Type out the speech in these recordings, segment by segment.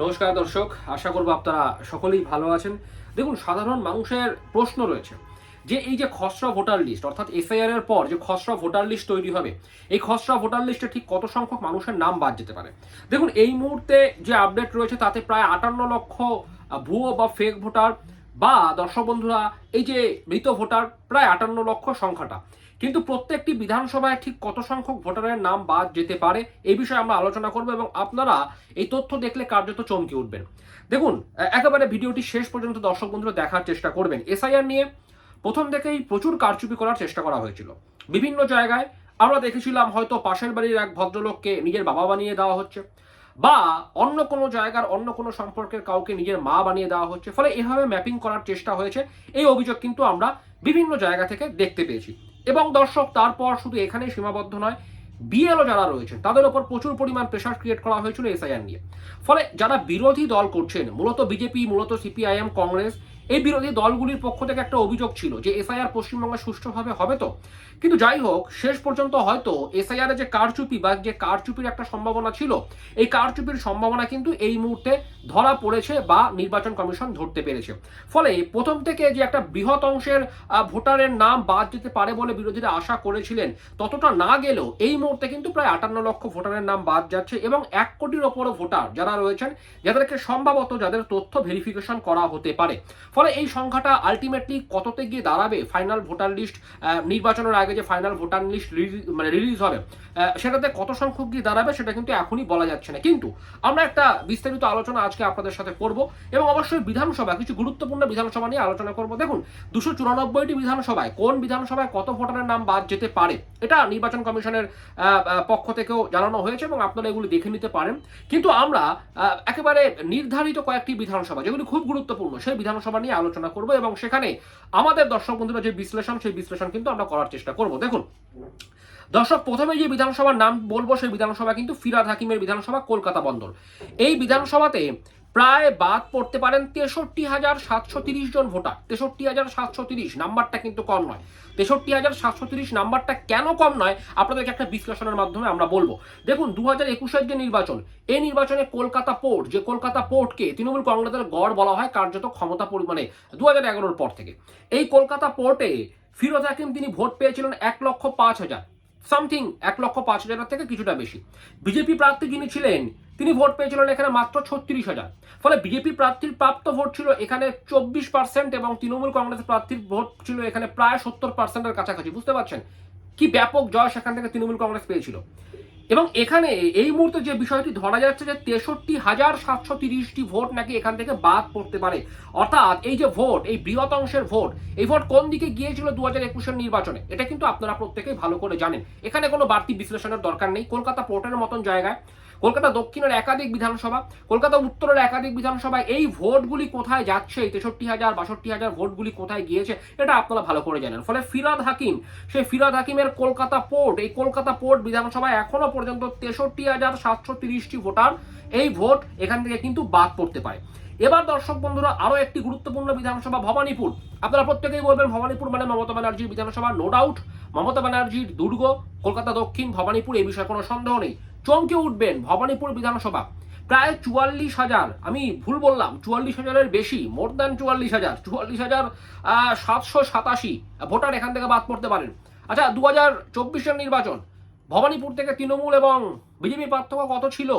নমস্কার দর্শক, আশা করব আপনারা সকলেই ভালো আছেন। দেখুন, সাধারণ মানুষের প্রশ্ন রয়েছে যে এই যে খসড়া ভোটার লিস্ট অর্থাৎ এসআইআর এর পর যে খসড়া ভোটার লিস্ট তৈরি হবে, এই খসড়া ভোটার লিস্টে ঠিক কত সংখ্যক মানুষের নাম বাদ যেতে পারে? দেখুন, এই মুহূর্তে যে আপডেট রয়েছে তাতে প্রায় আটান্ন লক্ষ ভুয়ো বা ফেক ভোটার বা দর্শক বন্ধুরা, এই যে মৃত ভোটার, প্রায় আটান্ন লক্ষ সংখ্যাটা। কিন্তু প্রত্যেকটি বিধানসভায় ঠিক কত সংখ্যক ভোটারের নাম বাদ যেতে পারে, এই বিষয়ে আমরা আলোচনা করব এবং আপনারা এই তথ্য দেখলে কার্যত চমকে উঠবেন। দেখুন একেবারে ভিডিওটি শেষ পর্যন্ত দর্শক বন্ধুরা দেখার চেষ্টা করবেন। এসআইআর নিয়ে প্রথম থেকেই প্রচুর কারচুপি করার চেষ্টা করা হয়েছিল। বিভিন্ন জায়গায় আমরা দেখেছিলাম হয়তো পাশের বাড়ির এক ভদ্রলোককে নিজের বাবা বানিয়ে দেওয়া হচ্ছে বা অন্য কোনো জায়গার অন্য কোনো সম্পর্কের কাউকে নিজের মা বানিয়ে দেওয়া হচ্ছে। ফলে এভাবে ম্যাপিং করার চেষ্টা হয়েছে। এই অভিযোগ কিন্তু আমরা বিভিন্ন জায়গা থেকে দেখতে পেয়েছি। এবং দর্শক, তারপর শুধু এখানেই সীমাবদ্ধ নয় বিএলও যারা রয়েছে তাদের ওপর প্রচুর পরিমাণ প্রেশার ক্রিয়েট করা হয়েছিল এসআইআর নিয়ে। ফলে যারা বিরোধী দল করছেন, মূলত বিজেপি মূলত সিপিআইএম কংগ্রেস এই বিরোধী দলগুলির পক্ষ থেকে একটা অভিযোগ ছিল যে এসআইআর পশ্চিমবঙ্গে সুষ্ঠুভাবে হবে তো। কিন্তু যাই হোক, শেষ পর্যন্ত হয়তো এসআইআর যে কারচুপি বা যে কারচুপির একটা সম্ভাবনা ছিল, এই কারচুপির সম্ভাবনা কিন্তু এই মুহূর্তে ধরা পড়েছে বা নির্বাচন কমিশন ধরতে পেরেছে। ফলে প্রথম থেকে যে একটা বৃহৎ অংশের ভোটারের নাম বাদ যেতে পারে বলে বিরোধীরা আশা করেছিলেন, ততটা না গেলেও এই মুহূর্তে কিন্তু প্রায় আটান্ন লক্ষ ভোটারের নাম বাদ যাচ্ছে এবং এক কোটির ওপরও ভোটার যারা রয়েছেন, যাদেরকে সম্ভবত যাদের তথ্য ভেরিফিকেশন করা হতে পারে। ফলে এই সংখ্যাটা আলটিমেটলি কততে গিয়ে দাঁড়াবে ফাইনাল ভোটার লিস্ট নির্বাচনের আগে যে ফাইনাল ভোটার লিস্ট মানে রিলিজ হবে সেটাতে কত সংখ্যক গিয়ে দাঁড়াবে সেটা কিন্তু এখনই বলা যাচ্ছে না। কিন্তু আমরা একটা বিস্তারিত আলোচনা আজকে আপনাদের সাথে করব এবং অবশ্যই বিধানসভা, কিছু গুরুত্বপূর্ণ বিধানসভা নিয়ে আলোচনা করব। দেখুন, দুশো চুরানব্বইটি বিধানসভায় কোন বিধানসভায় কত ভোটারের নাম বাদ যেতে পারে, এটা নির্বাচন কমিশনের পক্ষ থেকেও জানানো হয়েছে এবং আপনারা এগুলি দেখে নিতে পারেন। কিন্তু আমরা একেবারে নির্ধারিত কয়েকটি বিধানসভা, যেগুলি খুব গুরুত্বপূর্ণ, সেই বিধানসভা নিয়ে আলোচনা করব এবং সেখানে আমাদের দর্শক বন্ধুরা যে বিশ্লেষণ, সেই বিশ্লেষণ কিন্তু আমরা করার চেষ্টা করব। দেখুন, দর্শক, প্রথমে যে বিধানসভার নাম বলব, সেই বিধানসভা কিন্তু ফিরাদ হাকিমের বিধানসভা কলকাতা বন্দর। এই বিধানসভাতে প্রায় বাদ পড়তে পারেন তেষট্টি হাজার সাতশো তিরিশ জন ভোটার। তেষট্টি হাজার সাতশো তিরিশ, নাম্বারটা কিন্তু কম নয়। তেষট্টি হাজার সাতশো তিরিশ, নাম্বারটা কেন কম নয়, আপনাদেরকে একটা বিশ্লেষণের মাধ্যমে আমরা বলব। দেখুন দু হাজার একুশের যে নির্বাচন এই নির্বাচনে কলকাতা পোর্ট, যে কলকাতা পোর্টকে তৃণমূল কংগ্রেসের গড় বলা হয়, কার্যত ক্ষমতা পরিমাণে দু হাজার এগারোর পর থেকে। এই কলকাতা পোর্টে ফিরোজ হাকিম তিনি ভোট পেয়েছিলেন এক লক্ষ পাঁচ হাজার। সামথিং, এক লক্ষ পাঁচ হাজার থেকে কিছুটা বেশি। বিজেপি প্রার্থী যিনি ছিলেন, তিনি ভোট পেয়েছিলেন এখানে মাত্র ছত্রিশ হাজার। ফলে বিজেপি প্রার্থীর প্রাপ্ত ভোট ছিল এখানে চব্বিশ পার্সেন্ট এবং তৃণমূল কংগ্রেস প্রার্থীর ভোট ছিল এখানে প্রায় সত্তর পার্সেন্টের কাছাকাছি। বুঝতে পারছেন? কি ব্যাপক জয় সেখান থেকে তৃণমূল কংগ্রেস পেয়েছিল। এবং এখানে এই মুহূর্তে যে বিষয়টি ধরা যাচ্ছে যে তেষট্টি হাজার সাতশো তিরিশটি ভোট নাকি এখান থেকে বাদ পড়তে পারে। অর্থাৎ এই যে ভোট, এই বৃহৎ অংশের ভোট, এই ভোট কোন দিকে গিয়েছিল দু হাজার একুশের নির্বাচনে? এটা কিন্তু আপনারা প্রত্যেকেই ভালো করে জানেন। এখানে কোনো বাড়তি বিশ্লেষণের দরকার নেই। কলকাতা পোর্টের মতন জায়গায়, কলকাতা দক্ষিণের একাধিক বিধানসভা, কলকাতা উত্তরের একাধিক বিধানসভায় এই ভোটগুলি কোথায় যাচ্ছে? এই তেষট্টি হাজার, বাষট্টি হাজার ভোটগুলি কোথায় গিয়েছে? এটা আপনারা ভালো করে জানেন। ফলে ফিরাদ হাকিম, সেই ফিরাদ হাকিমের কলকাতা পোর্ট, এই কলকাতা পোর্ট বিধানসভায় এখনও পর্যন্ত তেষট্টি হাজার সাতশো তিরিশটি ভোটার এই ভোট এখান থেকে কিন্তু বাদ পড়তে পারে। এবার দর্শক বন্ধুরা আরও একটি গুরুত্বপূর্ণ বিধানসভা, ভবানীপুর। আপনারা প্রত্যেকেই বলবেন ভবানীপুর মানে মমতা ব্যানার্জির বিধানসভা নো ডাউট মমতা ব্যানার্জির দুর্গ, কলকাতা দক্ষিণ, ভবানীপুর, এই বিষয়ে কোনো সন্দেহ নেই। চমকে উঠবেন ভবানীপুর বিধানসভা। প্রায় চুয়াল্লিশ হাজার, আমি ভুল বললাম, চুয়াল্লিশ হাজারের বেশি মোর দ্যান চুয়াল্লিশ হাজার চুয়াল্লিশ হাজার সাতশো সাতাশি ভোটার এখান থেকে বাদ পড়তে পারেন। আচ্ছা দু হাজার চব্বিশের নির্বাচন ভবানীপুর থেকে তৃণমূল এবং বিজেপি পার্থক্য কত ছিল?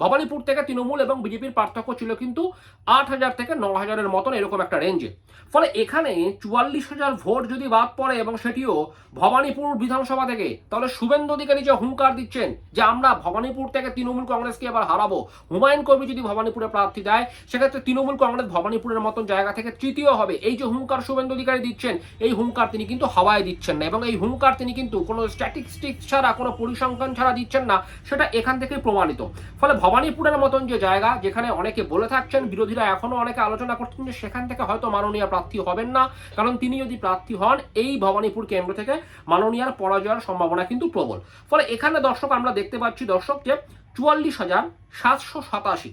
ভবানীপুর থেকে তৃণমূল এবং বিজেপির পার্থক্য ছিল কিন্তু আট হাজার থেকে ন হাজারের মতন এরকম একটা রেঞ্জে ফলে এখানে চুয়াল্লিশ হাজার ভোট যদি বাদ পড়ে এবং সেটিও ভবানীপুর বিধানসভা থেকে, তাহলে শুভেন্দু অধিকারী যে হুঙ্কার দিচ্ছেন যে আমরা ভবানীপুর থেকে তৃণমূল কংগ্রেসকে এবার হারাবো, হুমায়ুন কবি যদি ভবানীপুরে প্রার্থী দেয়, সেক্ষেত্রে তৃণমূল কংগ্রেস ভবানীপুরের মতন জায়গা থেকে তৃতীয় হবে। এই যে হুঙ্কার শুভেন্দু অধিকারী দিচ্ছেন, এই হুঙ্কার তিনি কিন্তু হাওয়ায় দিচ্ছেন না এবং এই হুঙ্কার তিনি কিন্তু কোনো স্ট্যাটিস্টিক্স ছাড়া, কোনো পরিসংখ্যান ছাড়া দিচ্ছেন না, সেটা এখান থেকেই প্রমাণিত। ফলে ভবানীপুরের মতন যে জায়গা যেখানে অনেকে বলে থাকছেন, বিরোধীরা এখনও অনেকে আলোচনা করছেন যে সেখান থেকে হয়তো মাননীয় প্রার্থী হবেন না। কারণ তিনি যদি প্রার্থী হন, এই ভবানীপুর কেন্দ্র থেকে মাননীয়ার পরাজয়ের সম্ভাবনা কিন্তু প্রবল। ফলে এখানে দর্শক আমরা দেখতে পাচ্ছি দর্শক যে চুয়াল্লিশ হাজার সাতশো সাতাশি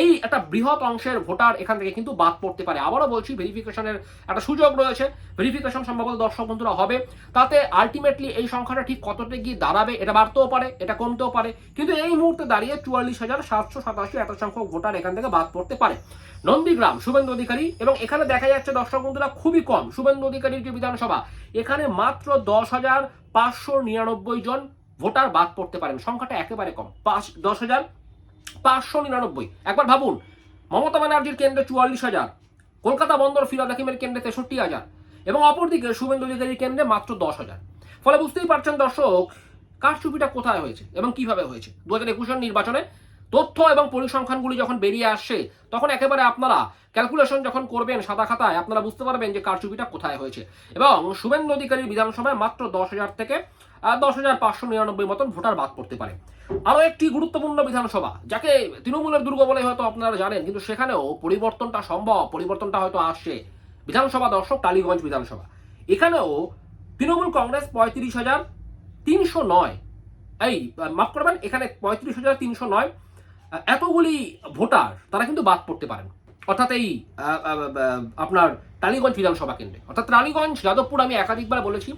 এই একটা বৃহৎ অংশের ভোটার এখান থেকে কিন্তু বাদ পড়তে পারে। আবারও বলছি ভেরিফিকেশনের একটা সুযোগ রয়েছে। ভেরিফিকেশন সম্ভবত দর্শক বন্ধুরা হবে। তাতে আলটিমেটলি এই সংখ্যাটা ঠিক কতটা গিয়ে দাঁড়াবে, এটা বাড়তেও পারে, এটা কমতেও পারে। কিন্তু এই মুহূর্তে দাঁড়িয়ে চুয়াল্লিশ হাজার সাতশো সাতাশি এত সংখ্যক ভোটার এখান থেকে বাদ পড়তে পারে। নন্দীগ্রাম, শুভেন্দু অধিকারী এবং এখানে দেখা যাচ্ছে, দর্শক বন্ধুরা, খুবই কম। শুভেন্দু অধিকারীর যে বিধানসভা। এখানে মাত্র দশ হাজার পাঁচশো নিরানব্বই জন ভোটার বাদ পড়তে পারেন। সংখ্যাটা একেবারে কম। পাঁচ, দশ হাজার পাঁচশো নিরানব্বই। একবার ভাবুন, মমতা ব্যানার্জির কেন্দ্রে চুয়াল্লিশ হাজার, কলকাতা বন্দর ফিরাদ হাকিমের কেন্দ্রে তেষট্টি হাজার, এবং অপরদিকে শুভেন্দু অধিকারীর কেন্দ্রে মাত্র দশ হাজার। ফলে বুঝতেই পারছেন দর্শক, কারচুপিটা কোথায় হয়েছে এবং কীভাবে হয়েছে? দু হাজার একুশের নির্বাচনে তথ্য এবং পরিসংখ্যানগুলি যখন বেরিয়ে আসছে তখন একেবারে আপনারা ক্যালকুলেশন যখন করবেন সাদা খাতায়, আপনারা বুঝতে পারবেন যে কারচুপিটা কোথায় হয়েছে। এবং শুভেন্দু অধিকারীর বিধানসভায় মাত্র দশ হাজার থেকে দশ হাজার পাঁচশো নিরানব্বই মতন ভোটার বাদ পড়তে পারে। আরও একটি গুরুত্বপূর্ণ বিধানসভা, যাকে তৃণমূলের দুর্গ বলে হয়তো আপনারা জানেন, কিন্তু সেখানেও পরিবর্তনটা সম্ভব, পরিবর্তনটা হয়তো আসছে। বিধানসভা দর্শক, টালিগঞ্জ বিধানসভা। এখানেও তৃণমূল কংগ্রেস পঁয়ত্রিশ হাজার তিনশো নয়। এই, মাফ করবেন, এখানে পঁয়ত্রিশ হাজার তিনশো নয় এতগুলি ভোটার, তারা কিন্তু বাদ পড়তে পারেন অর্থাৎ এই আপনার টালিগঞ্জ বিধানসভা কেন্দ্রে। অর্থাৎ টালিগঞ্জ, যাদবপুর আমি একাধিকবার বলেছি,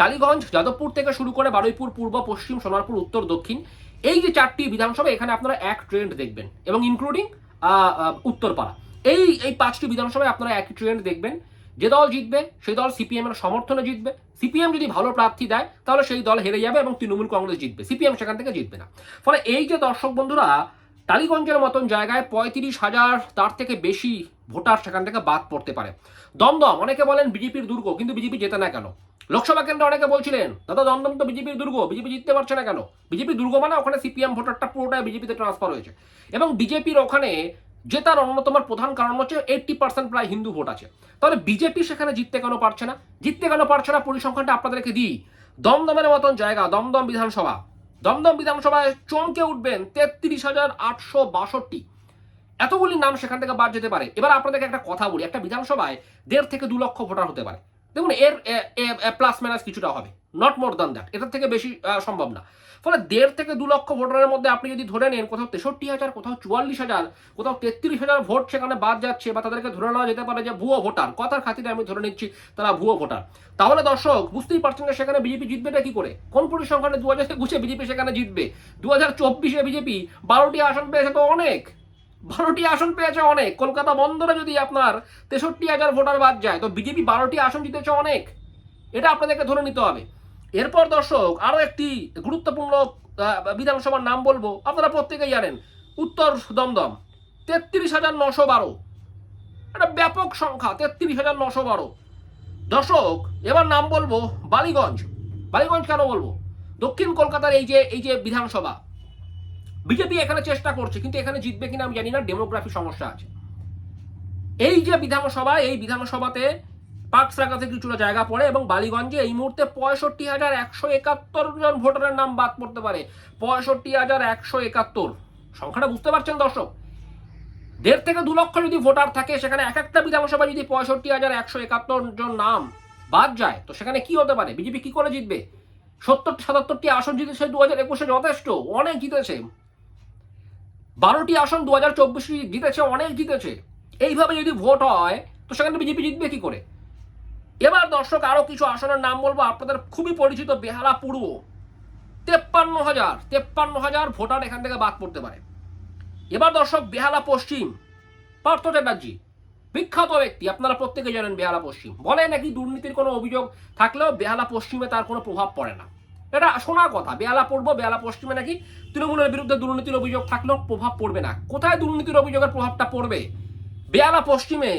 টালিগঞ্জ, যাদবপুর থেকে শুরু করে বারুইপুর, পূর্ব, পশ্চিম, সোনারপুর, উত্তর, দক্ষিণ, এই যে চারটি বিধানসভা, এখানে আপনারা এক ট্রেন্ড দেখবেন, এবং ইনক্লুডিং উত্তরপাড়া। এই এই পাঁচটি বিধানসভায় আপনারা একই ট্রেন্ড দেখবেন, যে দল জিতবে, সেই দল সিপিএম এর সমর্থনে জিতবে। সিপিএম যদি ভালো প্রার্থী দেয়, তাহলে সেই দল হেরে যাবে এবং তৃণমূল কংগ্রেস জিতবে। সিপিএম সেখান থেকে জিতবে না। ফলে এই যে দর্শক বন্ধুরা টালিগঞ্জের মতন জায়গায় পঁয়ত্রিশ হাজার তার থেকে বেশি ভোটার সেখান থেকে বাদ পড়তে পারে। দমদম, অনেকে বলেন বিজেপির দুর্গ, কিন্তু বিজেপি জেতে না কেন? লোকসভা কেন্দ্রে অনেকে বলছিলেন, দাদা দমদম তো বিজেপির দুর্গ, বিজেপি জিততে পারছে না কেন? বিজেপি দুর্গ মানে ওখানে সিপিএম ভোটারটা পুরোটাই বিজেপিতে ট্রান্সফার হয়েছে। এবং বিজেপির ওখানে জেতার অন্যতম প্রধান কারণ হচ্ছে এইটটি পার্সেন্ট প্রায় হিন্দু ভোট আছে। তাহলে বিজেপি সেখানে জিততে কেন পারছে না? জিততে কেন পারছে না? পরিসংখ্যানটা আপনাদেরকে দিই। দমদমের মতন জায়গা, দমদম বিধানসভা দমদম বিধানসভায় চমকে উঠবেন তেত্রিশ হাজার আটশো বাষট্টি। এতগুলি নাম সেখান থেকে বাদ যেতে পারে। এবার আপনাদেরকে একটা কথা বলি, একটা বিধানসভায় দেড় থেকে দু লক্ষ ভোটার হতে পারে। দেখুন, এর প্লাস মাইনাস কিছুটা হবে নট মোর দ্যান দ্যাট এটার থেকে বেশি সম্ভব না। ফলে দেড় থেকে দু লক্ষ ভোটারের মধ্যে আপনি যদি ধরে নেন কোথাও তেষট্টি হাজার, কোথাও চুয়াল্লিশ হাজার, কোথাও তেত্রিশ হাজার ভোট সেখানে বাদ যাচ্ছে বা তাদেরকে ধরে নেওয়া যেতে পারে যে ভুয়ো ভোটার, কথার খাতিরে আমি ধরে নিচ্ছি তারা ভুয়ো ভোটার। তাহলে দর্শক, বুঝতেই পারছেন যে সেখানে বিজেপি জিতবেটা কি করে? কোন পরিসংখ্যানে দু হাজার একুশে বিজেপি সেখানে জিতবে? দু হাজার চব্বিশে বিজেপি বারোটি আসন পেয়েছে তো অনেক। বারোটি আসন পেয়েছে অনেক। কলকাতা বন্দরে যদি আপনার তেষট্টি হাজার ভোটার বাদ যায়, তো বিজেপি বারোটি আসন জিতেছে অনেক। এটা আপনাদেরকে ধরে নিতে হবে। এরপর দর্শক আরও একটি গুরুত্বপূর্ণ বিধানসভার নাম বলব। আপনারা প্রত্যেকেই জানেন, উত্তর দমদম, তেত্রিশ হাজার নশো বারো। একটা ব্যাপক সংখ্যা, তেত্রিশ হাজার নশো বারো। দর্শক, এবার নাম বলব বালিগঞ্জ। বালিগঞ্জ কেন বলব? দক্ষিণ কলকাতার এই যে এই যে বিধানসভা, বিজেপি এখানে চেষ্টা করছে, কিন্তু এখানে জিতবে কিনা আমি জানি না, ডেমোগ্রাফি সমস্যা আছে। এই যে বিধানসভা, এই বিধানসভাতে পাকসাগা থেকে কিছুটা জায়গা পড়ে এবং বালিগঞ্জে এই মুহূর্তে পঁয়ষট্টি হাজার একশো একাত্তর জন ভোটারের নাম বাদ পড়তে পারে। পঁয়ষট্টি হাজার একশো একাত্তর। সংখ্যাটা বুঝতে পারছেন দর্শক? দেড় থেকে দু লক্ষ যদি ভোটার থাকে, সেখানে এক একটা বিধানসভা যদি পঁয়ষট্টি হাজার একশো একাত্তর জন নাম বাদ যায়, তো সেখানে কি হতে পারে? বিজেপি কি করে জিতবে? সত্তর সাতাত্তরটি আসন জিতেছে দু হাজার একুশে যথেষ্ট, অনেক জিতেছে। বারোটি আসন দু হাজার চব্বিশে জিতেছে, অনেক জিতেছে। এইভাবে যদি ভোট হয়, তো সেখানে বিজেপি জিতবে কি করে? এবার দর্শক, আরও কিছু আসনের নাম বলব। আপনাদের খুবই পরিচিত বেহালা পূর্ব তেপ্পান্ন হাজার তেপ্পান্ন হাজার ভোটার এখান থেকে বাদ পড়তে পারে। এবার দর্শক, বেহালা পশ্চিম। পার্থ চ্যাটার্জি, বিখ্যাত ব্যক্তি। আপনারা প্রত্যেকে জানেন বেহালা পশ্চিম। বলে নাকি দুর্নীতির কোনো অভিযোগ থাকলেও বেহালা পশ্চিমে তার কোনো প্রভাব পড়ে না। এটা শোনার কথা, বেহালা পূর্ব, বেহালা পশ্চিমে নাকি তৃণমূলের বিরুদ্ধে দুর্নীতির অভিযোগ থাকলেও প্রভাব পড়বে না। কোথায় দুর্নীতির অভিযোগের প্রভাবটা পড়বে? বেহালা পশ্চিমে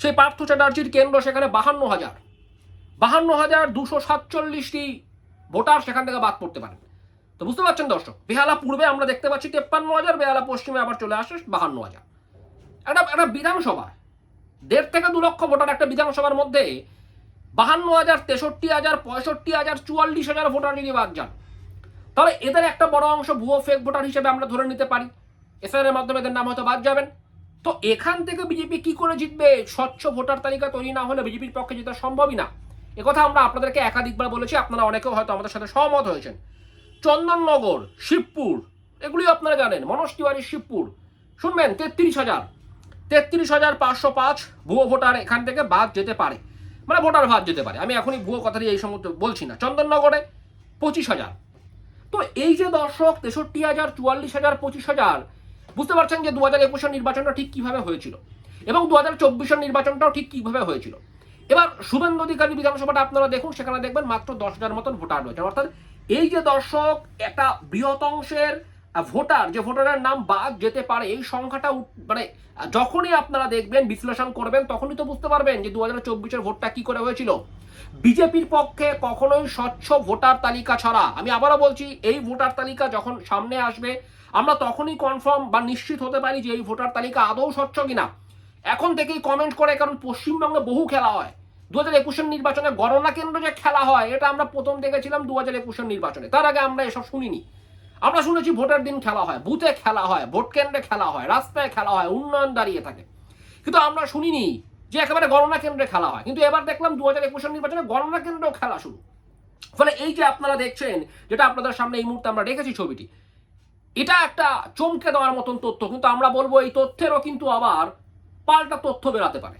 সেই পার্থ চ্যাটার্জির কেন্দ্র সেখানে বাহান্ন হাজার। বাহান্ন হাজার দুশো সাতচল্লিশটি ভোটার সেখান থেকে বাদ পড়তে পারেন। তো বুঝতে পারছেন দর্শক, বেহালা পূর্বে আমরা দেখতে পাচ্ছি তেপ্পান্ন হাজার, বেহালা পশ্চিমে আবার চলে আসে বাহান্ন হাজার। একটা একটা বিধানসভা, দেড় থেকে দু লক্ষ ভোটার একটা বিধানসভার মধ্যে বাহান্ন হাজার, তেষট্টি হাজার, পঁয়ষট্টি হাজার, চুয়াল্লিশ হাজার ভোটার যদি বাদ যান, তাহলে এদের একটা বড় অংশ ভুয়ো ফেক ভোটার হিসেবে আমরা ধরে নিতে পারি। এসআর এর মাধ্যমে এদের নাম হয়তো বাদ যাবেন। তো এখান থেকে বিজেপি কি করে জিতবে? স্বচ্ছ ভোটার তালিকা তৈরি না হলে বিজেপির পক্ষে জেতা সম্ভবই না। একথা আমরা আপনাদেরকে একাধিকবার বলেছি, আপনারা অনেকেও হয়তো আমাদের সাথে সহমত হয়েছেন। চন্দননগর, শিবপুর, এগুলি আপনারা জানেন, মনোজ তিওয়ারি, শিবপুর। শুনবেন, তেত্রিশ হাজার। তেত্রিশ হাজার পাঁচশো পাঁচ ভুয়ো ভোটার এখান থেকে বাদ যেতে পারে। মানে ভোটার বাদ যেতে পারে। আমি এখনই ভুয়ো কথাটি এই সমস্ত বলছি না। চন্দননগরে পঁচিশ হাজার। তো এই যে দর্শক, তেষট্টি হাজার, চুয়াল্লিশ হাজার, পঁচিশ হাজার বুঝতে পারছেন যে দু হাজার একুশের নির্বাচনটা ঠিক কীভাবে হয়েছিল এবং দু হাজার চব্বিশের নির্বাচনটাও ঠিক কীভাবে হয়েছিল। এবার শুভেন্দু অধিকারী বিধানসভাটা আপনারা দেখুন, সেখানে দেখবেন মাত্র দশ হাজার মতন ভোটার রয়েছে। অর্থাৎ এই যে দর্শক, একটা বৃহৎ অংশের ভোটার, যে ভোটারের নাম বাদ যেতে পারে, এই সংখ্যাটা মানে যখনই আপনারা দেখবেন, বিশ্লেষণ করবেন, তখনই তো বুঝতে পারবেন যে দু হাজার চব্বিশের ভোটটা কি করে হয়েছিল। বিজেপির পক্ষে কখনোই স্বচ্ছ ভোটার তালিকা ছাড়া, আমি আবারও বলছি, এই ভোটার তালিকা যখন সামনে আসবে আমরা তখনই কনফার্ম বা নিশ্চিত হতে পারি যে এই ভোটার তালিকা আদৌ স্বচ্ছ কিনা। এখন থেকেই কমেন্ট করে, কারণ পশ্চিমবঙ্গে বহু খেলা হয়। দু হাজার একুশের নির্বাচনে গণনা কেন্দ্র যে খেলা হয়, এটা আমরা প্রথম দেখেছিলাম দু হাজার একুশের নির্বাচনে। তার আগে আমরা এসব শুনিনি। আমরা শুনেছি ভোটের দিন খেলা হয়, বুথে খেলা হয়, ভোট কেন্দ্রে খেলা হয়, রাস্তায় খেলা হয়, উন্নয়ন দাঁড়িয়ে থাকে। কিন্তু আমরা শুনিনি যে একেবারে গণনা কেন্দ্রে খেলা হয়। কিন্তু এবার দেখলাম দু হাজার একুশের নির্বাচনে গণনা কেন্দ্রেও খেলা শুরু। ফলে এই যে আপনারা দেখছেন, যেটা আপনাদের সামনে এই মুহূর্তে আমরা রেখেছি ছবিটি এটা একটা চমকে দেওয়ার মতন তথ্য, কিন্তু আমরা বলব এই তথ্যেরও কিন্তু আবার পাল্টা তথ্য বেরাতে পারে।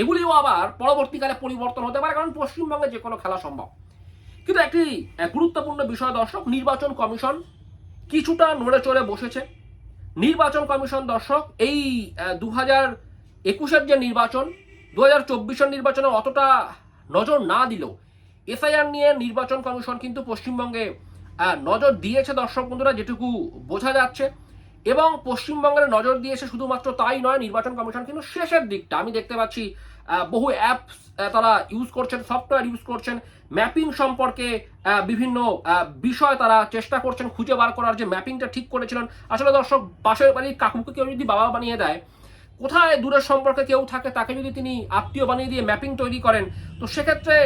এগুলিও আবার পরবর্তীকালে পরিবর্তন হতে পারে, কারণ পশ্চিমবঙ্গে যে কোনো খেলা সম্ভব। কিন্তু একটি গুরুত্বপূর্ণ বিষয়, দর্শক, নির্বাচন কমিশন কিছুটা নড়ে চড়ে বসেছে। নির্বাচন কমিশন, দর্শক, এই দু হাজার একুশের যে নির্বাচন দু হাজার চব্বিশের নির্বাচনে অতটা নজর না দিলেও এসআইআর নিয়ে নির্বাচন কমিশন কিন্তু পশ্চিমবঙ্গে নজর দিয়েছে দর্শক বন্ধুরা, যেটুকু বোঝা যাচ্ছে। এবং পশ্চিমবঙ্গের নজর দিয়েছে শুধুমাত্র তাই নয়, নির্বাচন কমিশন কিন্তু শেষের দিকটা। আমি দেখতে পাচ্ছি বহু অ্যাপস তারা ইউজ করছেন সফটওয়্যার ইউজ করছেন। ম্যাপিং সম্পর্কে বিভিন্ন বিষয় তারা চেষ্টা করছেন খুঁজে বার করার যে ম্যাপিংটা ঠিক করেছিলেন। আসলে দর্শক পাশের বাড়ির কাকুকে কেউ যদি বাবা বানিয়ে দেয়, কোথায় দূরের সম্পর্কে কেউ থাকে, তাকে যদি তিনি আত্মীয় বানিয়ে দিয়ে ম্যাপিং তৈরি করেন, তো সেক্ষেত্রে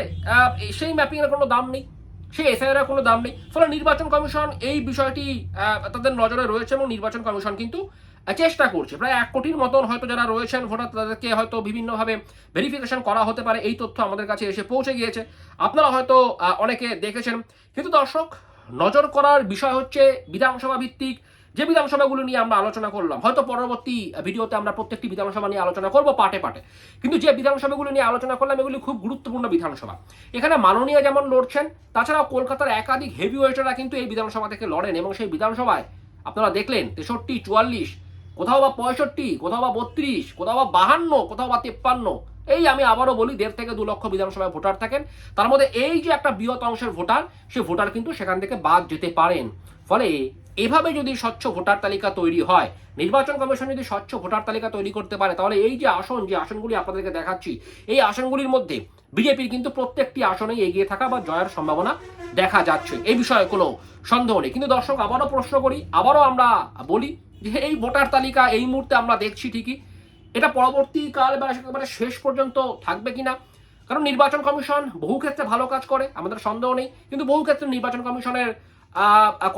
সেই ম্যাপিংয়ের কোনো দাম নেই। সেই এসআইআর কোনো দাম নেই। ফলে নির্বাচন কমিশন এই বিষয়টি তাদের নজরে রয়েছে এবং নির্বাচন কমিশন কিন্তু চেষ্টা করছে। প্রায় এক কোটির মতন হয়তো যারা রয়েছেন ভোটার, তাদেরকে হয়তো বিভিন্নভাবে ভেরিফিকেশন করা হতে পারে। এই তথ্য আমাদের কাছে এসে পৌঁছে গিয়েছে। আপনারা হয়তো অনেকে দেখেছেন। কিন্তু দর্শক, নজর করার বিষয় হচ্ছে বিধানসভা ভিত্তিক যে বিধানসভাগুলো নিয়ে আমরা আলোচনা করলাম, হয়তো পরবর্তী ভিডিওতে আমরা প্রত্যেকটি বিধানসভা নিয়ে আলোচনা করব পাটে পাটে। কিন্তু যে বিধানসভাগুলো নিয়ে আলোচনা করলাম, এগুলি খুব গুরুত্বপূর্ণ বিধানসভা। এখানে মাননীয় যেমন লড়ছেন, তাছাড়াও কলকাতার একাধিক হেভি ওয়েটাররা কিন্তু এই বিধানসভা থেকে লড়েন এবং সেই বিধানসভায় আপনারা দেখলেন, তেষট্টি, চুয়াল্লিশ, কোথাও বা পঁয়ষট্টি, কোথাও বা বত্রিশ, কোথাও বা বাহান্ন, কোথাও বা তেপ্পান্ন, এই আমি আবারও বলি, দেড় থেকে দু লক্ষ বিধানসভায় ভোটার থাকেন। তার মধ্যে এই যে একটা বৃহৎ অংশের ভোটার সে ভোটার কিন্তু সেখান থেকে বাদ যেতে পারেন। ফলে এভাবে যদি স্বচ্ছ ভোটার তালিকা তৈরি হয়, নির্বাচন কমিশন যদি স্বচ্ছ ভোটার তালিকা তৈরি করতে পারে, তাহলে এই যে আসন, যে আসনগুলি আপনাদেরকে দেখাচ্ছি, এই আসনগুলির মধ্যে বিজেপির কিন্তু প্রত্যেকটি আসনেই এগিয়ে থাকা বা জয়ের সম্ভাবনা দেখা যাচ্ছে। এই বিষয়ে কোনো সন্দেহ নেই। কিন্তু দর্শক, আবারও প্রশ্ন করি, আবারও আমরা বলি যে এই ভোটার তালিকা এই মুহূর্তে আমরা দেখছি ঠিকই, এটা পরবর্তীকাল বা একেবারে শেষ পর্যন্ত থাকবে কিনা? কারণ নির্বাচন কমিশন বহু ক্ষেত্রে ভালো কাজ করে, আমাদের সন্দেহ নেই। কিন্তু বহু ক্ষেত্রে নির্বাচন কমিশনের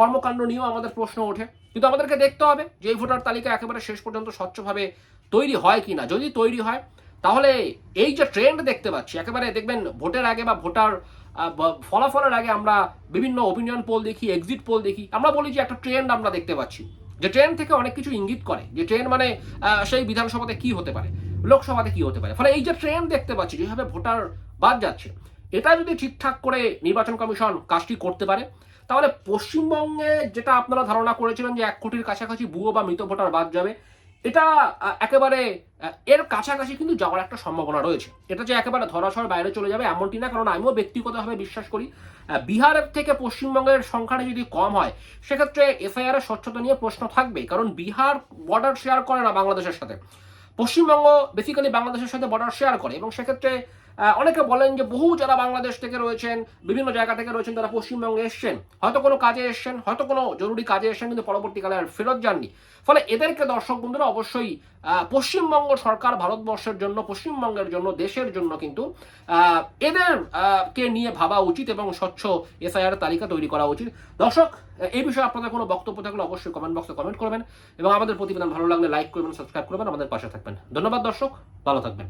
কর্মকাণ্ড নিয়েও আমাদের প্রশ্ন ওঠে। কিন্তু আমাদেরকে দেখতে হবে যে এই ভোটার তালিকা একেবারে শেষ পর্যন্ত স্বচ্ছভাবে তৈরি হয় কিনা। যদি তৈরি হয়, তাহলে এই যে ট্রেন্ড দেখতে পাচ্ছি, একেবারে দেখবেন ভোটের আগে বা ভোটার ফলাফলের আগে আমরা বিভিন্ন ওপিনিয়ন পোল দেখি এক্সিট পোল দেখি। আমরা বলি যে একটা ট্রেন্ড আমরা দেখতে পাচ্ছি। যে ট্রেন থেকে অনেক কিছু ইঙ্গিত করে যে ট্রেন মানে সেই বিধানসভাতে কি হতে পারে, লোকসভাতে কি হতে পারে। ফলে এই যে ট্রেন দেখতে পাচ্ছি, যেভাবে ভোটার বাদ যাচ্ছে, এটা যদি ঠিকঠাক করে নির্বাচন কমিশন কাজটি করতে পারে তাহলে পশ্চিমবঙ্গে যেটা আপনারা ধারণা করেছিলেন যে এক কোটির কাছাকাছি ভুয়ো বা মৃত ভোটার বাদ যাবে, এটা একেবারে এর কাছাকাছি কিন্তু যাওয়ার একটা সম্ভাবনা রয়েছে। এটা যে একেবারে ধরাশয় বাইরে চলে যাবে এমনটি না কারণ আমিও ব্যক্তিগতভাবে বিশ্বাস করি বিহারের থেকে পশ্চিমবঙ্গের সংখ্যাটা যদি কম হয়, সেক্ষেত্রে এফআইআর এর স্বচ্ছতা নিয়ে প্রশ্ন থাকবে কারণ বিহার বর্ডার শেয়ার করে না বাংলাদেশের সাথে। পশ্চিমবঙ্গ বেসিক্যালি বাংলাদেশের সাথে বর্ডার শেয়ার করে এবং সেক্ষেত্রে অনেকে বলেন যে বহু যারা বাংলাদেশ থেকে রয়েছেন, বিভিন্ন জায়গা থেকে রয়েছেন, তারা পশ্চিমবঙ্গে এসছেন। হয়তো কোনো কাজে এসছেন, হয়তো কোনো জরুরি কাজে এসছেন, কিন্তু পরবর্তীকালে আর ফেরত যাননি। ফলে এদেরকে দর্শক বন্ধুরা অবশ্যই পশ্চিমবঙ্গ সরকার ভারতবর্ষের জন্য, পশ্চিমবঙ্গের জন্য, দেশের জন্য কিন্তু এদের কে নিয়ে ভাবা উচিত এবং স্বচ্ছ এসআইআর তালিকা তৈরি করা উচিত। দর্শক এই বিষয়ে আপনাদের কোনো বক্তব্য থাকলে অবশ্যই কমেন্ট বক্সে কমেন্ট করবেন এবং আমাদের প্রতিবেদন ভালো লাগলে লাইক করবেন সাবস্ক্রাইব করবেন, আমাদের পাশে থাকবেন। ধন্যবাদ দর্শক, ভালো থাকবেন।